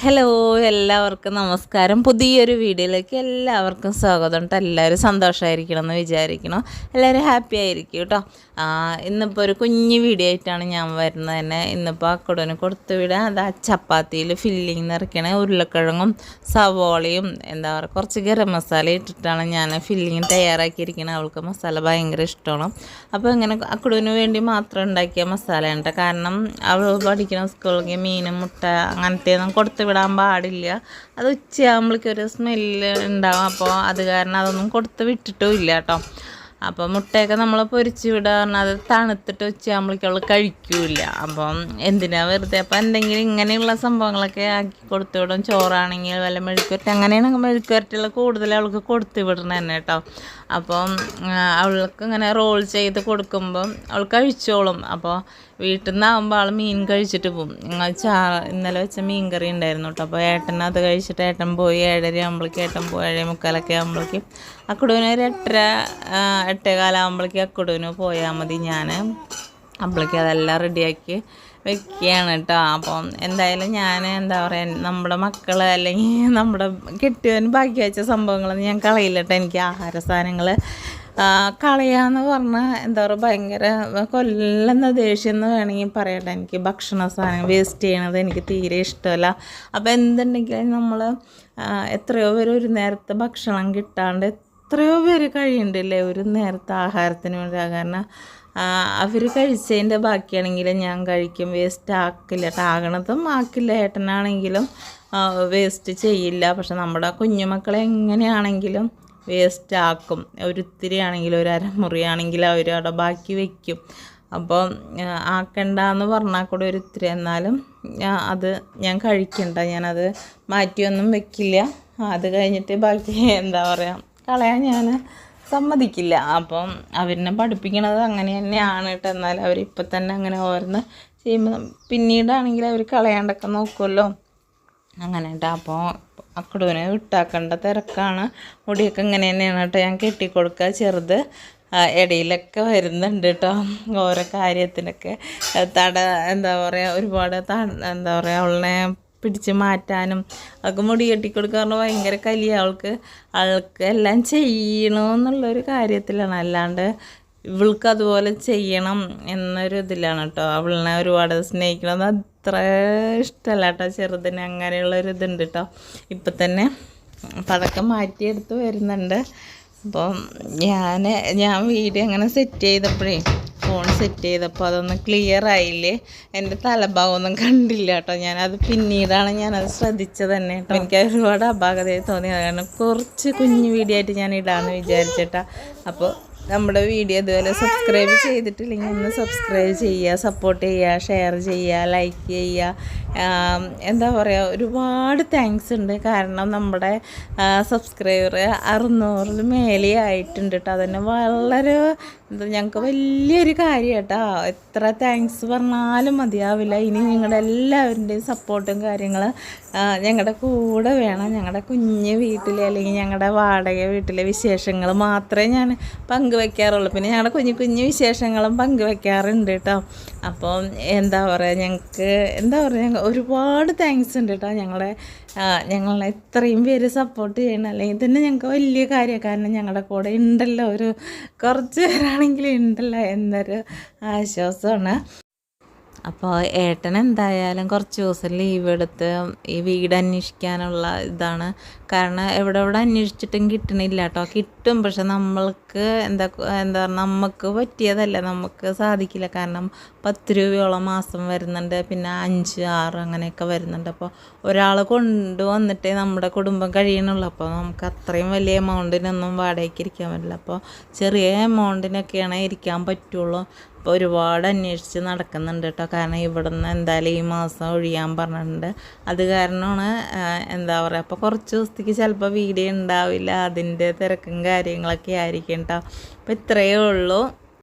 Hello എല്ലാവർക്കും നമസ്കാരം. പുതിയൊരു വീഡിയോയിലേക്ക് എല്ലാവർക്കും സ്വാഗതം കേട്ടോ. എല്ലാവരും സന്തോഷമായിരിക്കണം എന്ന് വിചാരിക്കണം എല്ലാവരും ഹാപ്പി ആയിരിക്കും കേട്ടോ. ഇന്നിപ്പോൾ ഒരു കുഞ്ഞ് വീഡിയോ ആയിട്ടാണ് ഞാൻ വരുന്നത് തന്നെ. ഇന്നിപ്പോൾ അക്കടന് കൊടുത്തു വിടുക അത് ആ ചപ്പാത്തിയിൽ ഫില്ലിങ് നിറയ്ക്കണ. ഉരുളക്കിഴങ്ങും സവോളയും എന്താ പറയുക കുറച്ച് ഗരം മസാല ഇട്ടിട്ടാണ് ഞാൻ ഫില്ലിങ് തയ്യാറാക്കിയിരിക്കുന്നത് അവൾക്ക് മസാല ഭയങ്കര ഇഷ്ടമാണ്. അപ്പോൾ ഇങ്ങനെ അക്കടന് വേണ്ടി മാത്രം ഉണ്ടാക്കിയ മസാലയാണ് കേട്ടോ. കാരണം അവൾ പഠിക്കുന്ന സ്കൂളിലേക്ക് മീനും മുട്ട അങ്ങനത്തെ ഒന്നും കൊടുത്തു വിടാൻ പാടില്ല. അത് ഉച്ചയാകുമ്പോഴേക്കും ഒരു സ്മെല്ല് ഉണ്ടാവും. അപ്പോൾ അത് കാരണം അതൊന്നും കൊടുത്ത് വിട്ടിട്ടും ഇല്ല കേട്ടോ. അപ്പോൾ മുട്ടയൊക്കെ നമ്മൾ പൊരിച്ച് വിടുക പറഞ്ഞാൽ അത് തണുത്തിട്ട് ഉച്ചയാകുമ്പോഴേക്കും അവൾ കഴിക്കൂല അപ്പം എന്തിനാ വെറുതെ? അപ്പം എന്തെങ്കിലും ഇങ്ങനെയുള്ള സംഭവങ്ങളൊക്കെ ആക്കി കൊടുത്തു വിടും. ചോറാണെങ്കിൽ വല്ല മെഴുക്കുവരട്ടി അങ്ങനെയാണ് മെഴുക്കുവരട്ടിയുള്ള കൂടുതൽ അവൾക്ക് കൊടുത്തു വിടണം തന്നെ കേട്ടോ. അപ്പം അവൾക്ക് ഇങ്ങനെ റോൾ ചെയ്ത് കൊടുക്കുമ്പം അവൾ കഴിച്ചോളും. അപ്പോൾ വീട്ടിൽ നിന്നാകുമ്പോൾ ആൾ മീൻ കഴിച്ചിട്ട് പോകും ചാ ഇന്നലെ വെച്ച മീൻ കറി ഉണ്ടായിരുന്നു കേട്ടോ അപ്പോൾ ഏട്ടൻ അത് കഴിച്ചിട്ട് ഏട്ടൻ പോയി ഏഴര ആകുമ്പോഴേക്കും ഏട്ടൻ പോയി ഏഴേ മുക്കാലൊക്കെ ആകുമ്പോഴേക്കും അക്കുടുവിന് ഒരു എട്ടര എട്ടേ കാലാകുമ്പോഴേക്കും അക്കുടുവിന് പോയാൽ മതി ഞാൻ അപ്പോഴേക്കും അതെല്ലാം റെഡിയാക്കി വെക്കുകയാണ് കേട്ടോ അപ്പം എന്തായാലും ഞാൻ എന്താ പറയുക നമ്മുടെ മക്കൾ അല്ലെങ്കിൽ നമ്മുടെ കെട്ടിയവൻ ബാക്കി വെച്ച സംഭവങ്ങളൊന്നും ഞാൻ കളയില്ല കേട്ടോ എനിക്ക് ആഹാര സാധനങ്ങൾ കളയാന്ന് പറഞ്ഞാൽ എന്താ പറയുക ഭയങ്കര കൊല്ലുന്ന ദേഷ്യം എന്ന് വേണമെങ്കിൽ പറയട്ടെ. എനിക്ക് ഭക്ഷണ സാധനം വേസ്റ്റ് ചെയ്യണത് എനിക്ക് തീരെ ഇഷ്ടമല്ല. അപ്പോൾ എന്തുണ്ടെങ്കിലും നമ്മൾ എത്രയോ പേര് ഒരു നേരത്തെ ഭക്ഷണം കിട്ടാണ്ട് എത്രയോ പേര് കഴിയണ്ടല്ലേ ഒരു നേരത്തെ ആഹാരത്തിന് വേണ്ടി. കാരണം അവർ കഴിച്ചതിന്റെ ബാക്കിയാണെങ്കിൽ ഞാൻ കഴിക്കും. വേസ്റ്റ് ആക്കില്ല. ആകണതും ആക്കില്ല. ഏട്ടനാണെങ്കിലും വേസ്റ്റ് ചെയ്യില്ല. പക്ഷെ നമ്മുടെ കുഞ്ഞുമക്കളെ എങ്ങനെയാണെങ്കിലും വേസ്റ്റ് ആക്കും. ഒരിത്തിരി ആണെങ്കിൽ ഒരു അരമുറി ആണെങ്കിൽ അവർ അവിടെ ബാക്കി വയ്ക്കും അപ്പോൾ ആക്കണ്ട എന്ന് പറഞ്ഞാൽ കൂടെ ഒരു ഇത്തിരി എന്നാലും അത് ഞാൻ കഴിക്കണ്ട. ഞാനത് മാറ്റിയൊന്നും വെക്കില്ല. അത് കഴിഞ്ഞിട്ട് ബാക്കി എന്താ പറയുക കളയാൻ ഞാൻ സമ്മതിക്കില്ല. അപ്പം അവരിനെ പഠിപ്പിക്കണത് അങ്ങനെ തന്നെയാണ് കേട്ടോ. എന്നാൽ അവരിപ്പം തന്നെ അങ്ങനെ ഓരോന്ന് ചെയ്യുമ്പോൾ പിന്നീടാണെങ്കിൽ അവർ കളയാണ്ടൊക്കെ നോക്കുമല്ലോ അങ്ങനെ കേട്ടോ അപ്പോൾ അക്കടുവിനെ വിട്ടാക്കേണ്ട തിരക്കാണ്. മുടിയൊക്കെ ഇങ്ങനെ തന്നെയാണ് കേട്ടോ ഞാൻ കെട്ടിക്കൊടുക്കുക. ചെറുത് ഇടയിലൊക്കെ വരുന്നുണ്ട് കേട്ടോ. ഓരോ കാര്യത്തിനൊക്കെ. തട എന്താ പറയുക ഒരുപാട് ത എന്താ പറയുക അവളെ പിടിച്ച് മാറ്റാനും അതൊക്കെ മുടി കെട്ടിക്കൊടുക്കുക പറഞ്ഞാൽ ഭയങ്കര കലിയ അവൾക്ക്. അവൾക്ക് എല്ലാം ചെയ്യണമെന്നുള്ളൊരു കാര്യത്തിലാണ്. അല്ലാണ്ട് ഇവൾക്ക് അതുപോലെ ചെയ്യണം എന്നൊരു ഇതിലാണ് കേട്ടോ. അവളിനെ ഒരുപാട് സ്നേഹിക്കണം. അത്ര ഇഷ്ടമല്ല കേട്ടോ ചെറുതിന്. അങ്ങനെയുള്ളൊരു ഇതുണ്ട് കേട്ടോ. ഇപ്പം തന്നെ പതക്കം മാറ്റിയെടുത്ത് വരുന്നുണ്ട്. അപ്പോൾ ഞാൻ ഞാൻ വീഡിയോ അങ്ങനെ സെറ്റ് ചെയ്തപ്പോഴേ ഫോൺ സെറ്റ് ചെയ്തപ്പോൾ അതൊന്നും ക്ലിയർ ആയില്ലേ? എന്റെ തലഭാഗമൊന്നും കണ്ടില്ല കേട്ടോ. ഞാനത് പിന്നീടാണ് ഞാനത് ശ്രദ്ധിച്ചത് തന്നെ കേട്ടോ. എനിക്ക് ഒരുപാട് അപാകതയായി തോന്നി. കാരണം കുറച്ച് കുഞ്ഞു വീഡിയോ ആയിട്ട് ഞാൻ ഇടാമെന്ന് വിചാരിച്ചേട്ടാ. അപ്പോൾ നമ്മുടെ വീഡിയോ ഇതുപോലെ സബ്സ്ക്രൈബ് ചെയ്തിട്ടില്ലെങ്കിൽ ഒന്ന് സബ്സ്ക്രൈബ് ചെയ്യുക സപ്പോർട്ട് ചെയ്യുക ഷെയർ ചെയ്യുക ലൈക്ക് ചെയ്യുക. എന്താ പറയുക ഒരുപാട് താങ്ക്സ് ഉണ്ട്. കാരണം നമ്മുടെ സബ്സ്ക്രൈബർ അറുന്നൂറിൽ മേലെ ആയിട്ടുണ്ട് കേട്ടോ അതന്നെ വളരെ എന്താ ഞങ്ങൾക്ക് വലിയൊരു കാര്യം കേട്ടോ എത്ര താങ്ക്സ് പറഞ്ഞാലും മതിയാവില്ല. ഇനി നിങ്ങളുടെ എല്ലാവരുടെയും സപ്പോർട്ടും കാര്യങ്ങൾ ഞങ്ങളുടെ കൂടെ വേണം. ഞങ്ങളുടെ കുഞ്ഞ് വീട്ടിലെ അല്ലെങ്കിൽ ഞങ്ങളുടെ വാടക വീട്ടിലെ വിശേഷങ്ങൾ മാത്രമേ ഞാൻ പങ്കുവെക്കാറുള്ളൂ. പിന്നെ ഞങ്ങളുടെ കുഞ്ഞു കുഞ്ഞു വിശേഷങ്ങളും പങ്കുവെക്കാറുണ്ട് കേട്ടോ അപ്പം എന്താ പറയുക ഞങ്ങൾക്ക് എന്താ പറയുക ഒരുപാട് താങ്ക്സ് ഉണ്ട് കേട്ടോ ഞങ്ങളെ ഞങ്ങളെ ഇത്രയും പേര് സപ്പോർട്ട് ചെയ്യണം അല്ലെങ്കിൽ തന്നെ ഞങ്ങൾക്ക് വലിയ കാര്യമാണ്. കാരണം ഞങ്ങളുടെ കൂടെ ഉണ്ടല്ലോ ഒരു കുറച്ച് പേരാണെങ്കിലും ഉണ്ടല്ലോ എന്നൊരു ആശ്വാസമാണ്. അപ്പോൾ ഏട്ടൻ എന്തായാലും കുറച്ച് ദിവസം ലീവ് എടുത്ത് ഈ വീട് അന്വേഷിക്കാനുള്ള ഇതാണ്. കാരണം എവിടെ എവിടെ അന്വേഷിച്ചിട്ടും കിട്ടണില്ല കേട്ടോ കിട്ടും പക്ഷെ നമ്മൾക്ക് എന്താ എന്താ പറയുക നമുക്ക് പറ്റിയതല്ല. നമുക്ക് സാധിക്കില്ല. കാരണം പത്ത് രൂപയോളം മാസം വരുന്നുണ്ട്. പിന്നെ അഞ്ച് ആറ് അങ്ങനെയൊക്കെ വരുന്നുണ്ട്. അപ്പോൾ ഒരാൾ കൊണ്ടുവന്നിട്ടേ നമ്മുടെ കുടുംബം കഴിയണുള്ളൂ. അപ്പോൾ നമുക്ക് അത്രയും വലിയ എമൗണ്ടിനൊന്നും വാടകയ്ക്ക് ഇരിക്കാൻ പറ്റില്ല. അപ്പോൾ ചെറിയ എമൗണ്ടിനൊക്കെയാണ് ഇരിക്കാൻ പറ്റുള്ളൂ. അപ്പോൾ ഒരുപാട് അന്വേഷിച്ച് നടക്കുന്നുണ്ട് കേട്ടോ കാരണം ഇവിടുന്ന് എന്തായാലും ഈ മാസം ഒഴിയാൻ പറഞ്ഞിട്ടുണ്ട്. അത് കാരണമാണ് എന്താ പറയുക അപ്പോൾ കുറച്ച് ദിവസത്തേക്ക് ചിലപ്പോൾ വീഡിയോ ഉണ്ടാവില്ല. അതിന്റെ തിരക്കും കാര്യങ്ങളൊക്കെ ആയിരിക്കും കേട്ടോ അപ്പോൾ ഇത്രയേ ഉള്ളൂ.